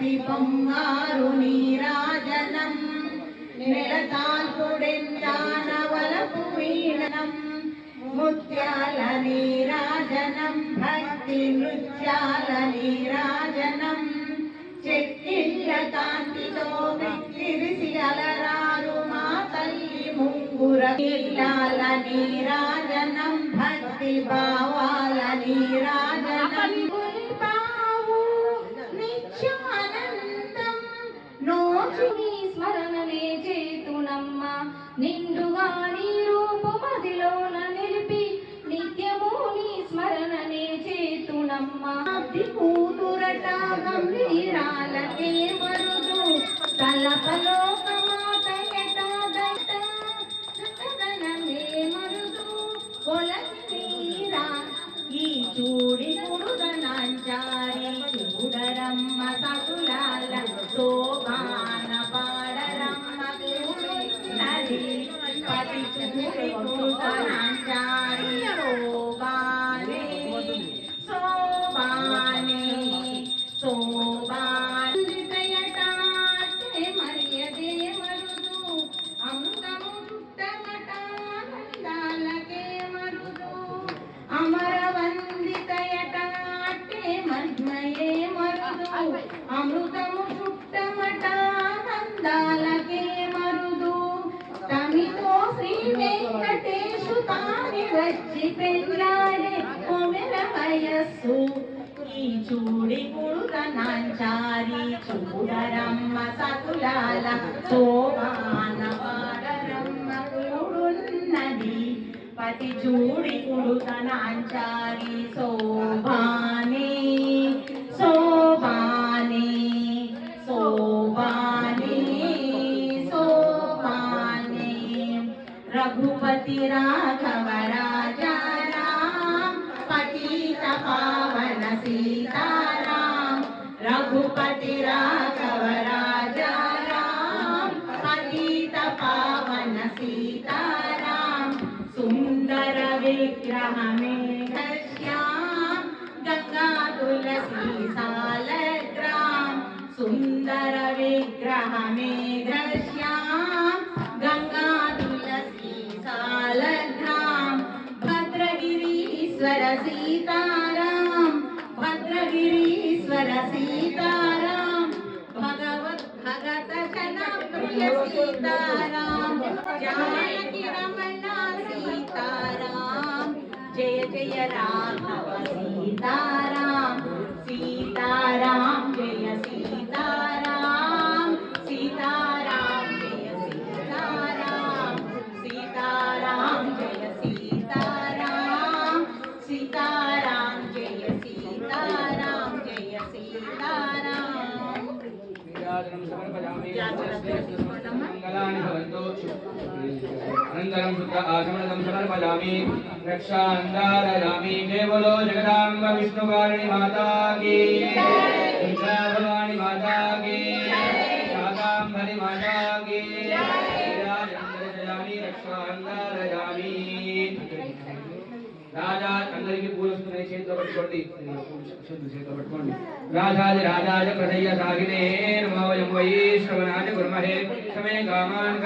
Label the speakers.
Speaker 1: పొంగారు నీరాజనం. నెలతాల్పుడెందానవలపు వీణనం ముత్యాల నీరాజనం భక్తి నృత్యాల నీరాజనం. చెక్కిళ్ళ కాంతితో విరిసి అలరారు మా తల్లి ముంగుర. ఇల్లాల నీరాజనం భక్తి భావాల నీరాజనం.
Speaker 2: నిండుగా నీ రూపమదిలోన నిలిపి నిత్యము నీ స్మరణనే చేతునమ్మ.
Speaker 1: అతి కూతురట గంభీరాలకే మరుదు. తలపలోకమాతయట శోభానితయటాటే మరియదే మరుదు. అమృతము మరుదు అమరవందితయటాటే మహిమయే మరుదు. అమృతము చుట్టమటానందాలకే మరుదు తమితో శ్రీ వెంకటేశు తాని వచ్చి పెళ్ళాడే కొమెర వయస్సు. ఈ చూడి కుడుతనాంచారి చూడరమ్మ సతులాల శోభాన కూడున్నది. పతి రఘుపతి రాఘవరా रघुपति राघव राजा राम पतित पावन सीताराम सुंदर विग्रह में श्याम गंगा तुलसी सालग्राम सुंदर विग्रह में श्याम गंगा तुलसी सालग्राम भद्रगिरीश्वर सीताराम भद्रगिरीश्वर सीताराम సీతారాం జానకి రమణ సీతారాం
Speaker 3: జయ జయ రాఘవ సీతారాం అనంతరం శుద్ధ ఆచమనం సమర్పయామి రక్షాందారయామి కేవలో జగదాంబ విష్ణువారిణి మాతాకి. దుర్గా భవాని మాతా శాకాంబరి మాతా రక్షాందారయామి రాజా అందరికి పూజిస్తున్నాయి చేతిలో పట్టుకోండి. చేతిలో పట్టుకోండి. రాజాది రాజాయ ప్రసయ్య సాగినే నమో వయం వై శ్రవణాయ కుర్మహే. సమే కామాన్